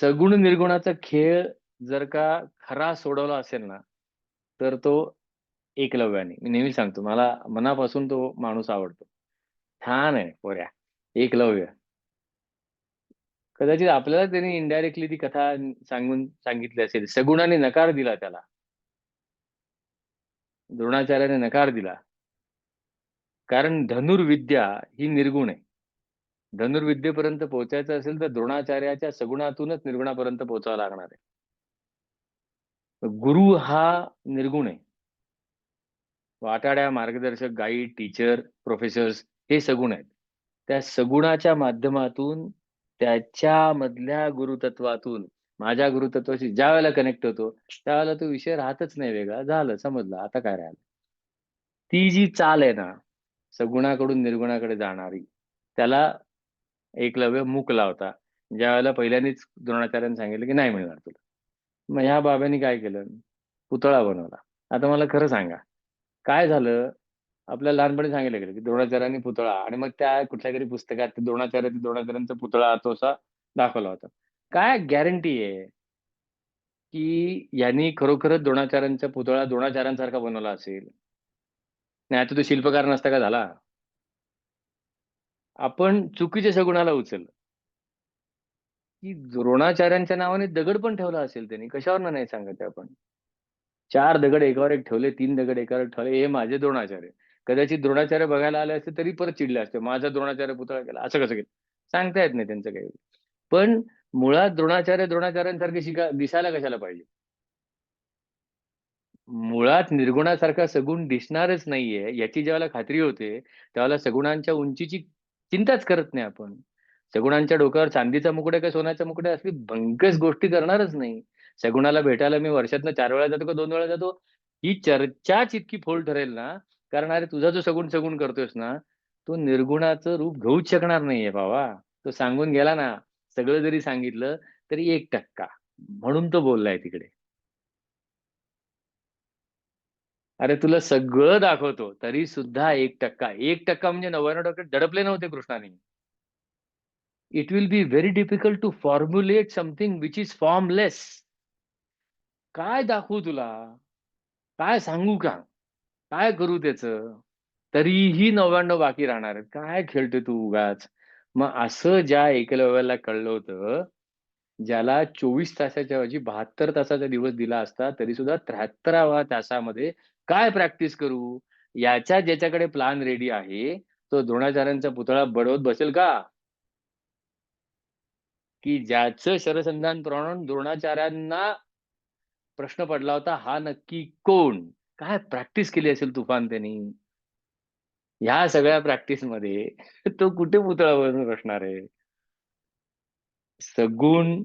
सगुण निर्गुणाचा खेळ जर का खरा सोडवला असेल ना, तर तो एकलव्याने. मी नेहमी सांगतो मला मनापासून तो माणूस आवडतो. छान आहे पोऱ्या. एकलव्य. कदाचित आपल्याला त्यांनी इनडायरेक्टली ती कथा सांगून सांगितली असेल. सगुणाने नकार दिला त्याला. द्रोणाचार्याने नकार दिला. कारण धनुर्विद्या ही निर्गुण आहे. धनुर्विद्येपर्यंत पोहोचायचं असेल तर द्रोणाचार्याच्या सगुणातूनच निर्गुणापर्यंत पोहोचावं लागणार आहे. गुरु हा निर्गुण आहे. वाटाड्या, मार्गदर्शक, गाईड, टीचर, प्रोफेसर्स हे सगुण आहेत. त्या सगुणाच्या माध्यमातून त्याच्यामधल्या गुरुतत्वातून माझ्या गुरुतत्वाशी ज्यावेळेला कनेक्ट होतो, त्यावेळेला तो विषय राहतच नाही वेगळा. झालं, समजलं. आता काय राहिलं? ती जी चाल आहे ना, सगुणाकडून निर्गुणाकडे जाणारी, त्याला एकलव्य मुकला होता ज्या वेळेला पहिल्यांदाच द्रोणाचार्यांनी सांगितलं, की नाही मिळणार तुला. मग ह्या बाबांनी काय केलं? पुतळा बनवला. आता मला खरं सांगा, काय झालं? आपल्याला लहानपणी सांगितलं गेलं, की द्रोणाचार्यांनी पुतळा आणि मग त्या कुठल्यातरी पुस्तकात द्रोणाचार्य द्रोणाचार्यांचा पुतळा तो असा दाखवला होता. काय गॅरंटी आहे? की यांनी खरोखरच द्रोणाचार्यांचा पुतळा द्रोणाचार्यांसारखा बनवला असेल? नाही आता तो शिल्पकार नसता का झाला? आपण चुकीच्या सगुणाला उचललं. की द्रोणाचार्यांच्या नावाने दगड पण ठेवला असेल त्यांनी. कशावर नाही सांगत आपण. चार दगड एकावर एक ठेवले, तीन दगड एकावर ठेवले, हे माझे द्रोणाचार्य. कदाचित द्रोणाचार्य बघायला आले असते तरी परत चिडले असते. माझा द्रोणाचार्य पुतळा केला. असं कसं केलं? सांगता येत नाही त्यांचं काही. पण मुळात द्रोणाचार्य द्रोणाचार्यांसारखे शिका दिसायला कशाला पाहिजे? मुळात निर्गुणासारखा सगुण दिसणारच नाहीये, याची ज्यावेळेला खात्री होते, त्यावेळेला सगुणांच्या उंचीची चिंताच करत नाही आपण. सगुणांच्या डोक्यावर चांदीचा मुकुट आहे का सोन्याचा मुकुट आहे, असली भंकस गोष्टी करणारच नाही. सगुणाला भेटायला मी वर्षातनं चार वेळा जातो का दोन वेळा जातो, ही चर्चाच इतकी फोल ठरेल ना, कारण अरे तुझा जो सगुण सगुण करतोयस ना, तो निर्गुणाचं रूप घेऊच शकणार नाहीये भावा. तो सांगून गेला ना, सगळं जरी सांगितलं तरी एक टक्का म्हणून तो बोललाय तिकडे. अरे तुला सगळं दाखवतो, तरी सुद्धा 1% 1% म्हणजे 99% दडपले नव्हते कृष्णाने. It will be very difficult to formulate something which is formless. काय दाखवू तुला? काय सांगू का? काय करू त्याचं? तरीही 99 बाकी राहणार आहेत. काय खेळतोय तू उगाच? मग असं ज्या एकलव्याला कळलं होतं, ज्याला 24 तासाच्या ऐवजी 72 तासाचा दिवस दिला असता, तरी सुद्धा 73व्या तासामध्ये काय प्रॅक्टिस करू? याच्या ज्याच्याकडे प्लान रेडी आहे, तो द्रोणाचार्यांचा पुतळा बडवत बसेल का? की ज्याचं शरसंधान प्रमाण द्रोणाचार्यांना प्रश्न पडला होता, हा नक्की कोण? काय प्रॅक्टिस केली असेल तुफान त्यांनी? ह्या सगळ्या प्रॅक्टिसमध्ये तो कुठे पुतळा बसणार आहे? Saguna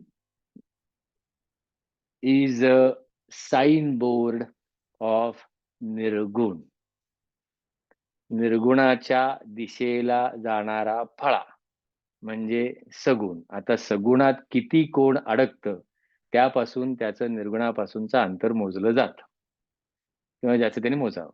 is a sign board of nirguna. निर्गुणाच्या दिशेला जाणारा फळा म्हणजे सगुण. आता सगुणात किती कोण अडकतं, त्यापासून त्याचं निर्गुणापासूनचं अंतर मोजलं जात किंवा ज्याचं त्याने मोजावं.